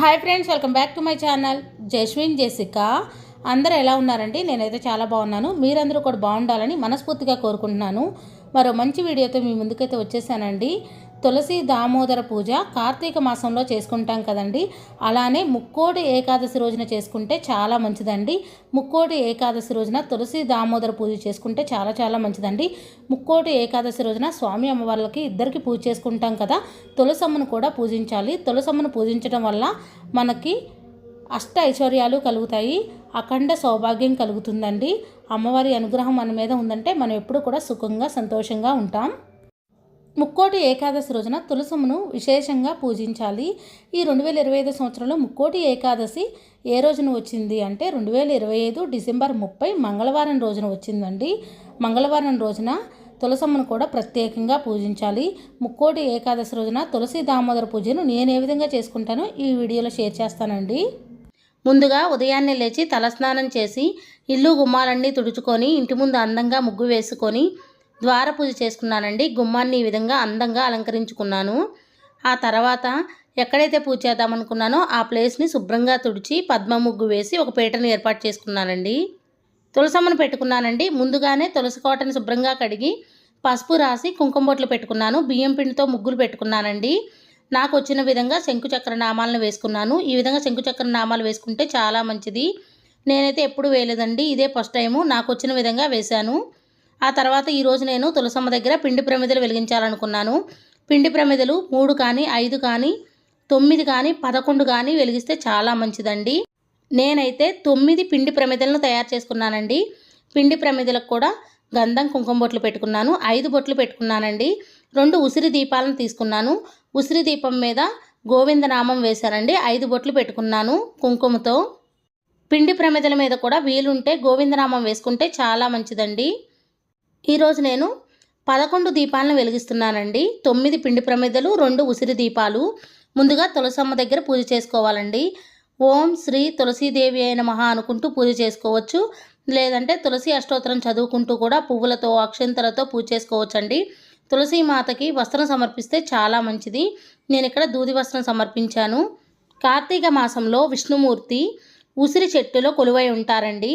Hi friends welcome back to my channel Jaswin Jessica అందరూ ఎలా ఉన్నారండి? నేనైతే చాలా బాగున్నాను. మీరందరూ కూడా బాగుండాలని మనస్ఫూర్తిగా కోరుకుంటున్నాను. మరో మంచి వీడియోతో మీ ముందుకైతే వచ్చేసానండి. తులసి దామోదర పూజ కార్తీక మాసంలో చేసుకుంటాం కదండి. అలానే ముక్కోటి ఏకాదశి రోజున చేసుకుంటే చాలా మంచిదండి. ముక్కోటి ఏకాదశి రోజున తులసి దామోదర పూజ చేసుకుంటే చాలా చాలా మంచిదండి. ముక్కోటి ఏకాదశి రోజున స్వామి అమ్మవార్లకి ఇద్దరికి పూజ చేసుకుంటాం కదా. తులసమ్మను కూడా పూజించాలి. తులసమ్మను పూజించడం వల్ల మనకి అష్ట ఐశ్వర్యాలు కలుగుతాయి. అఖండ సౌభాగ్యం కలుగుతుందండి. అమ్మవారి అనుగ్రహం మన మీద ఉందంటే మనం ఎప్పుడు కూడా సుఖంగా సంతోషంగా ఉంటాం. ముక్కోటి ఏకాదశి రోజున తులసమును విశేషంగా పూజించాలి. ఈ రెండు వేల ఇరవై ఐదు సంవత్సరంలో ముక్కోటి ఏకాదశి ఏ రోజున వచ్చింది అంటే రెండు వేల ఇరవై ఐదు డిసెంబర్ ముప్పై మంగళవారం రోజున వచ్చిందండి. మంగళవారం రోజున తులసమ్మను కూడా ప్రత్యేకంగా పూజించాలి. ముక్కోటి ఏకాదశి రోజున తులసి దామోదర పూజను నేను ఏ విధంగా చేసుకుంటానో ఈ వీడియోలో షేర్ చేస్తానండి. ముందుగా ఉదయాన్నే లేచి తలస్నానం చేసి ఇల్లు గుమ్మాలన్నీ తుడుచుకొని ఇంటి ముందు అందంగా ముగ్గు వేసుకొని ద్వార పూజ చేసుకున్నానండి. గుమ్మాన్ని ఈ విధంగా అందంగా అలంకరించుకున్నాను. ఆ తర్వాత ఎక్కడైతే పూజ చేద్దామనుకున్నానో ఆ ప్లేస్ని శుభ్రంగా తుడిచి పద్మ ముగ్గు వేసి ఒక పీటను ఏర్పాటు చేసుకున్నానండి. తులసమ్మను పెట్టుకున్నానండి. ముందుగానే తులసి కోటను శుభ్రంగా కడిగి పసుపు రాసి కుంకుమ బొట్లు పెట్టుకున్నాను. బియ్యం పిండితో ముగ్గులు పెట్టుకున్నానండి. నాకు వచ్చిన విధంగా శంకుచక్ర నామాలను వేసుకున్నాను. ఈ విధంగా శంకుచక్ర నామాలు వేసుకుంటే చాలా మంచిది. నేనైతే ఎప్పుడు వేయలేదండి. ఇదే ఫస్ట్ టైము. నాకు వచ్చిన విధంగా వేశాను. ఆ తర్వాత ఈరోజు నేను తులసమ్మ దగ్గర పిండి ప్రమిదలు వెలిగించాలనుకున్నాను. పిండి ప్రమిదలు మూడు కానీ ఐదు కానీ తొమ్మిది కానీ పదకొండు కానీ వెలిగిస్తే చాలా మంచిదండి. నేనైతే తొమ్మిది పిండి ప్రమిదలను తయారు చేసుకున్నానండి. పిండి ప్రమిదలకు కూడా గంధం కుంకుమ బొట్లు పెట్టుకున్నాను. ఐదు బొట్లు పెట్టుకున్నానండి. రెండు ఉసిరి దీపాలను తీసుకున్నాను. ఉసిరి దీపం మీద గోవిందనామం వేశానండి ఐదు బొట్లు పెట్టుకున్నాను కుంకుమతో. పిండి ప్రమిదల మీద కూడా వీలుంటే గోవిందనామం వేసుకుంటే చాలా మంచిదండి. ఈరోజు నేను పదకొండు దీపాలను వెలిగిస్తున్నానండి. తొమ్మిది పిండి ప్రమిదలు రెండు ఉసిరి దీపాలు. ముందుగా తులసమ్మ దగ్గర పూజ చేసుకోవాలండి. ఓం శ్రీ తులసీదేవి అయిన మహా అనుకుంటూ పూజ చేసుకోవచ్చు. లేదంటే తులసి అష్టోత్తరం చదువుకుంటూ కూడా పువ్వులతో అక్షంతలతో పూజ చేసుకోవచ్చండి. తులసి మాతకి వస్త్రం సమర్పిస్తే చాలా మంచిది. నేను ఇక్కడ దూది వస్త్రం సమర్పించాను. కార్తీక మాసంలో విష్ణుమూర్తి ఉసిరి చెట్టులో కొలువై ఉంటారండి.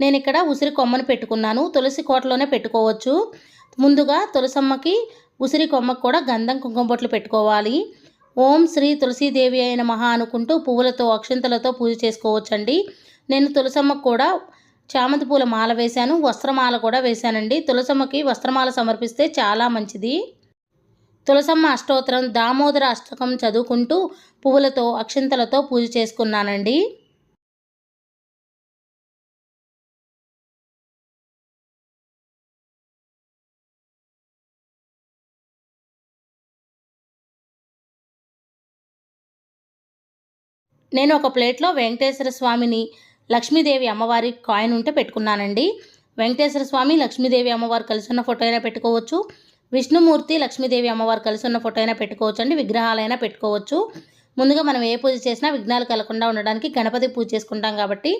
నేను ఇక్కడ ఉసిరి కొమ్మను పెట్టుకున్నాను. తులసి కోటలోనే పెట్టుకోవచ్చు. ముందుగా తులసమ్మకి ఉసిరి కొమ్మకు కూడా గంధం కుంకుమ బొట్లు పెట్టుకోవాలి. ఓం శ్రీ తులసీదేవి అయిన మహా అనుకుంటూ పువ్వులతో అక్షంతలతో పూజ చేసుకోవచ్చండి. నేను తులసమ్మకు కూడా చామంతి పూల మాల వేశాను. వస్త్రమాల కూడా వేశానండి. తులసమ్మకి వస్త్రమాల సమర్పిస్తే చాలా మంచిది. తులసమ్మ అష్టోత్తరం దామోదర అష్టకం చదువుకుంటూ పువ్వులతో అక్షంతలతో పూజ చేసుకున్నానండి. నేను ఒక ప్లేట్లో వెంకటేశ్వర స్వామిని లక్ష్మీదేవి అమ్మవారి కాయిన్ ఉంటే పెట్టుకున్నానండి. వెంకటేశ్వర స్వామి లక్ష్మీదేవి అమ్మవారు కలిసి ఉన్న ఫోటో అయినా పెట్టుకోవచ్చు. విష్ణుమూర్తి లక్ష్మీదేవి అమ్మవారు కలిసి ఉన్న ఫోటో అయినా పెట్టుకోవచ్చు అండి. విగ్రహాలైనా పెట్టుకోవచ్చు. ముందుగా మనం ఏ పూజ చేసినా విఘ్నాలు కలగకుండా ఉండడానికి గణపతి పూజ చేసుకుంటాం కాబట్టి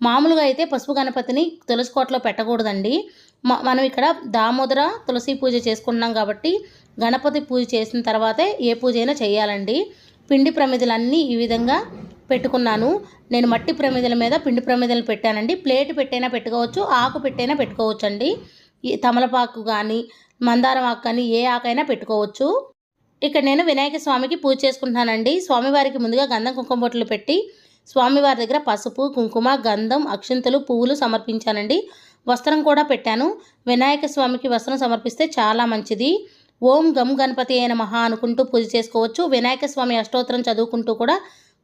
మామూలుగా అయితే పసుపు గణపతిని తులసి కోటలో పెట్టకూడదండి. మనం ఇక్కడ దామోదర తులసి పూజ చేసుకుంటున్నాం కాబట్టి గణపతి పూజ చేసిన తర్వాతే ఏ పూజ అయినా చేయాలండి. పిండి ప్రమిదలన్నీ ఈ విధంగా పెట్టుకున్నాను. నేను మట్టి ప్రమిదల మీద పిండి ప్రమిదలు పెట్టానండి. ప్లేట్ పెట్టైనా పెట్టుకోవచ్చు ఆకు పెట్టైనా పెట్టుకోవచ్చు అండి ఈ తమలపాకు కానీ మందారం ఆకు కానీ ఏ ఆకైనా పెట్టుకోవచ్చు. ఇక్కడ నేను వినాయక స్వామికి పూజ చేసుకుంటున్నానండి. స్వామివారికి ముందుగా గంధం కుంకుమ బొట్లు పెట్టి స్వామివారి దగ్గర పసుపు కుంకుమ గంధం అక్షింతలు పువ్వులు సమర్పించానండి. వస్త్రం కూడా పెట్టాను. వినాయక స్వామికి వస్త్రం సమర్పిస్తే చాలా మంచిది. ఓం గమ్ గణపతి అయిన మహా అనుకుంటూ పూజ చేసుకోవచ్చు. వినాయక స్వామి అష్టోత్తరం చదువుకుంటూ కూడా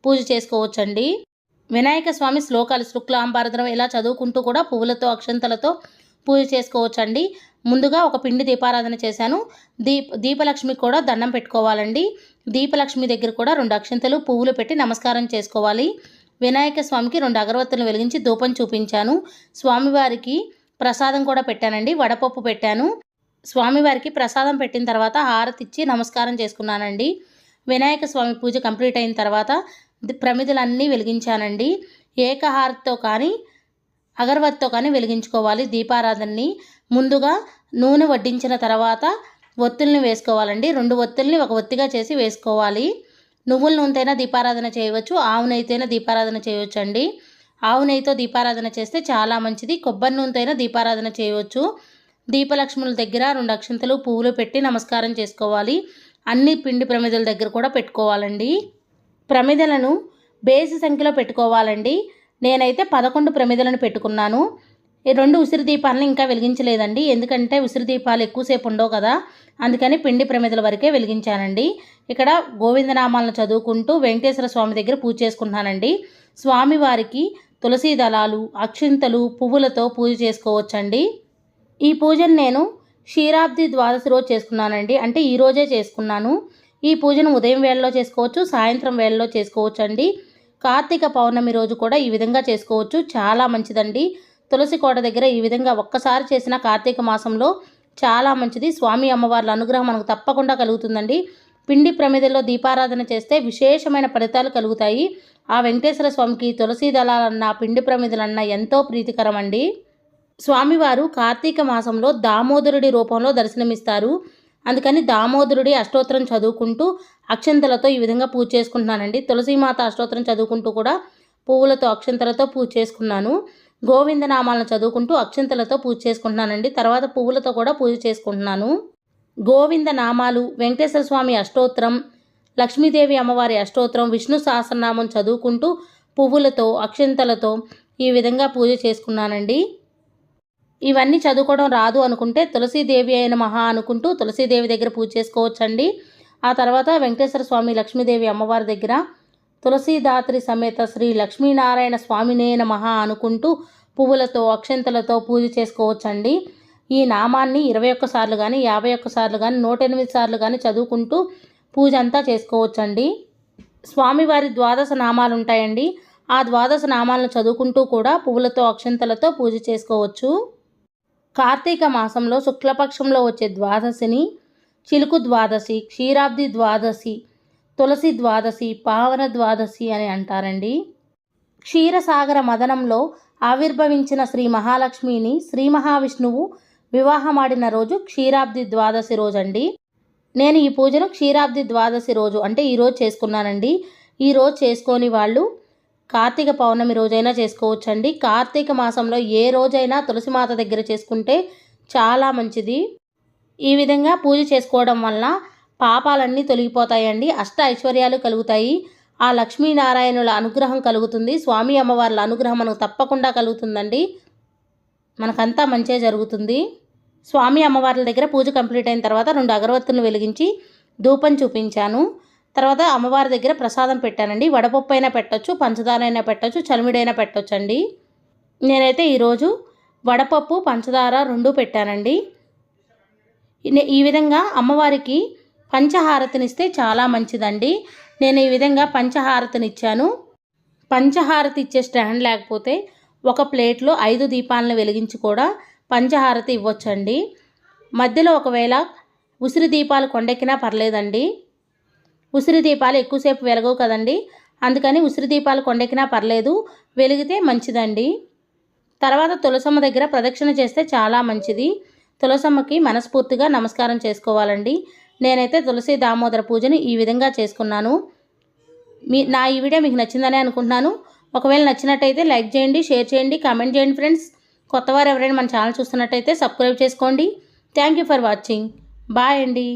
పూజ చేసుకోవచ్చండి. వినాయక స్వామి శ్లోకాలు శుక్లాంబారద్రం ఇలా చదువుకుంటూ కూడా పువ్వులతో అక్షంతలతో పూజ చేసుకోవచ్చండి. ముందుగా ఒక పిండి దీపారాధన చేశాను. దీప దీపలక్ష్మి కూడా దండం పెట్టుకోవాలండి. దీపలక్ష్మి దగ్గర కూడా రెండు అక్షంతలు పువ్వులు పెట్టి నమస్కారం చేసుకోవాలి. వినాయక స్వామికి రెండు అగరవత్తులు వెలిగించి ధూపం చూపించాను. స్వామివారికి ప్రసాదం కూడా పెట్టానండి. వడపప్పు పెట్టాను. స్వామివారికి ప్రసాదం పెట్టిన తర్వాత హారతి ఇచ్చి నమస్కారం చేసుకున్నానండి. వినాయక స్వామి పూజ కంప్లీట్ అయిన తర్వాత ప్రమిదలన్నీ వెలిగించానండి. ఏకహారతో కానీ అగరవత్తితో కానీ వెలిగించుకోవాలి. దీపారాధనని ముందుగా నూనె వడ్డించిన తర్వాత ఒత్తుల్ని వేసుకోవాలండి. రెండు ఒత్తుల్ని ఒక ఒత్తిగా చేసి వేసుకోవాలి. నువ్వుల నూనెతైనా దీపారాధన చేయవచ్చు. ఆవు నెయ్యితోనైనా దీపారాధన చేయవచ్చు అండి ఆవు నెయ్యితో దీపారాధన చేస్తే చాలా మంచిది. కొబ్బరి నూనెతైనా దీపారాధన చేయవచ్చు. దీపలక్ష్ముల దగ్గర రెండు అక్షంతలు పువ్వులు పెట్టి నమస్కారం చేసుకోవాలి. అన్ని పిండి ప్రమిదల దగ్గర కూడా పెట్టుకోవాలండి. ప్రమిదలను బేసి సంఖ్యలో పెట్టుకోవాలండి. నేనైతే పదకొండు ప్రమిదలను పెట్టుకున్నాను. ఈ రెండు ఉసిరి దీపాలను ఇంకా వెలిగించలేదండి. ఎందుకంటే ఉసిరి దీపాలు ఎక్కువసేపు ఉండవు కదా. అందుకని పిండి ప్రమిదల వరకే వెలిగించానండి. ఇక్కడ గోవిందనామాలను చదువుకుంటూ వెంకటేశ్వర స్వామి దగ్గర పూజ చేసుకుంటున్నానండి. స్వామివారికి తులసి దళాలు అక్షింతలు పువ్వులతో పూజ చేసుకోవచ్చండి. ఈ పూజను నేను క్షీరాబ్ది ద్వాదశి రోజు చేసుకున్నానండి. అంటే ఈరోజే చేసుకున్నాను. ఈ పూజను ఉదయం వేళలో చేసుకోవచ్చు సాయంత్రం వేళలో చేసుకోవచ్చు అండి కార్తీక పౌర్ణమి రోజు కూడా ఈ విధంగా చేసుకోవచ్చు. చాలా మంచిదండి. తులసి కోట దగ్గర ఈ విధంగా ఒక్కసారి చేసిన కార్తీక మాసంలో చాలా మంచిది. స్వామి అమ్మవార్ల అనుగ్రహం మనకు తప్పకుండా కలుగుతుందండి. పిండి ప్రమిదల్లో దీపారాధన చేస్తే విశేషమైన ఫలితాలు కలుగుతాయి. ఆ వెంకటేశ్వర స్వామికి తులసి దళాలన్న పిండి ప్రమిదలన్నా ఎంతో ప్రీతికరమండి. స్వామివారు కార్తీక మాసంలో దామోదరుడి రూపంలో దర్శనమిస్తారు. అందుకని దామోదరుడి అష్టోత్తరం చదువుకుంటూ అక్షంతలతో ఈ విధంగా పూజ చేసుకుంటున్నానండి. తులసీమాత అష్టోత్తరం చదువుకుంటూ కూడా పువ్వులతో అక్షంతలతో పూజ చేసుకున్నాను. గోవిందనామాలను చదువుకుంటూ అక్షంతలతో పూజ చేసుకుంటున్నానండి. తర్వాత పువ్వులతో కూడా పూజ చేసుకుంటున్నాను. గోవింద నామాలు వెంకటేశ్వర స్వామి అష్టోత్తరం లక్ష్మీదేవి అమ్మవారి అష్టోత్తరం విష్ణు సహస్రనామం చదువుకుంటూ పువ్వులతో అక్షంతలతో ఈ విధంగా పూజ చేసుకున్నానండి. ఇవన్నీ చదువుకోవడం రాదు అనుకుంటే తులసీదేవి అయిన మహా అనుకుంటూ తులసీదేవి దగ్గర పూజ చేసుకోవచ్చండి. ఆ తర్వాత వెంకటేశ్వర స్వామి లక్ష్మీదేవి అమ్మవారి దగ్గర తులసీదాత్రి సమేత శ్రీ లక్ష్మీనారాయణ స్వామినే మహా అనుకుంటూ పువ్వులతో అక్షంతలతో పూజ చేసుకోవచ్చండి. ఈ నామాన్ని ఇరవై ఒక్కసార్లు కానీ యాభై ఒక్కసార్లు కానీ నూట ఎనిమిది సార్లు కానీ చదువుకుంటూ పూజ అంతా చేసుకోవచ్చండి. స్వామివారి ద్వాదశ నామాలు ఉంటాయండి. ఆ ద్వాదశ నామాలను చదువుకుంటూ కూడా పువ్వులతో అక్షంతలతో పూజ చేసుకోవచ్చు. కార్తీక మాసంలో శుక్లపక్షంలో వచ్చే ద్వాదశిని చిలుకు ద్వాదశి క్షీరాబ్ది ద్వాదశి తులసి ద్వాదశి పావన ద్వాదశి అని అంటారండి. క్షీరసాగర మదనంలో ఆవిర్భవించిన శ్రీ మహాలక్ష్మిని శ్రీ మహావిష్ణువు వివాహమాడిన రోజు క్షీరాబ్ది ద్వాదశి రోజండి. నేను ఈ పూజను క్షీరాబ్ది ద్వాదశి రోజు అంటే ఈరోజు చేసుకున్నానండి. ఈరోజు చేసుకొని వాళ్ళు కార్తీక పౌర్ణమి రోజైనా చేసుకోవచ్చండి. కార్తీక మాసంలో ఏ రోజైనా తులసిమాత దగ్గర చేసుకుంటే చాలా మంచిది. ఈ విధంగా పూజ చేసుకోవడం వల్ల పాపాలన్నీ తొలగిపోతాయండి. అష్ట ఐశ్వర్యాలు కలుగుతాయి. ఆ లక్ష్మీనారాయణుల అనుగ్రహం కలుగుతుంది. స్వామి అమ్మవార్ల అనుగ్రహం మనకు తప్పకుండా కలుగుతుందండి. మనకంతా మంచే జరుగుతుంది. స్వామి అమ్మవార్ల దగ్గర పూజ కంప్లీట్ అయిన తర్వాత రెండు అగరవత్తులను వెలిగించి ధూపం చూపించాను. తర్వాత అమ్మవారి దగ్గర ప్రసాదం పెట్టానండి. వడపప్పు అయినా పెట్టచ్చు పంచదార అయినా పెట్టచ్చు చలిమిడైనా పెట్టచ్చు అండి నేనైతే ఈరోజు వడపప్పు పంచదార రెండు పెట్టానండి. ఈ విధంగా అమ్మవారికి పంచహారతినిస్తే చాలా మంచిదండి. నేను ఈ విధంగా పంచహారతినిచ్చాను. పంచహారతి ఇచ్చే స్టాండ్ లేకపోతే ఒక ప్లేట్లో ఐదు దీపాలను వెలిగించి కూడా పంచహారతి ఇవ్వచ్చండి. మధ్యలో ఒకవేళ ఉసిరి దీపాలు కొండెక్కినా పర్లేదండి. ఉసిరి దీపాలు ఎక్కువసేపు వెలగవు కదండి. అందుకని ఉసిరి దీపాలు కొండెక్కినా పర్లేదు వెలిగితే మంచిదండి. తర్వాత తులసమ్మ దగ్గర ప్రదక్షిణ చేస్తే చాలా మంచిది. తులసమ్మకి మనస్ఫూర్తిగా నమస్కారం చేసుకోవాలండి. నేనైతే తులసి దామోదర పూజని ఈ విధంగా చేసుకున్నాను. మీ నా ఈ వీడియో మీకు నచ్చిందని అనుకుంటున్నాను. ఒకవేళ నచ్చినట్టయితే లైక్ చేయండి షేర్ చేయండి కామెంట్ చేయండి ఫ్రెండ్స్. కొత్తవారు ఎవరైనా మన ఛానల్ చూస్తున్నట్టయితే సబ్స్క్రైబ్ చేసుకోండి. Thank you for watching. Bye అండి.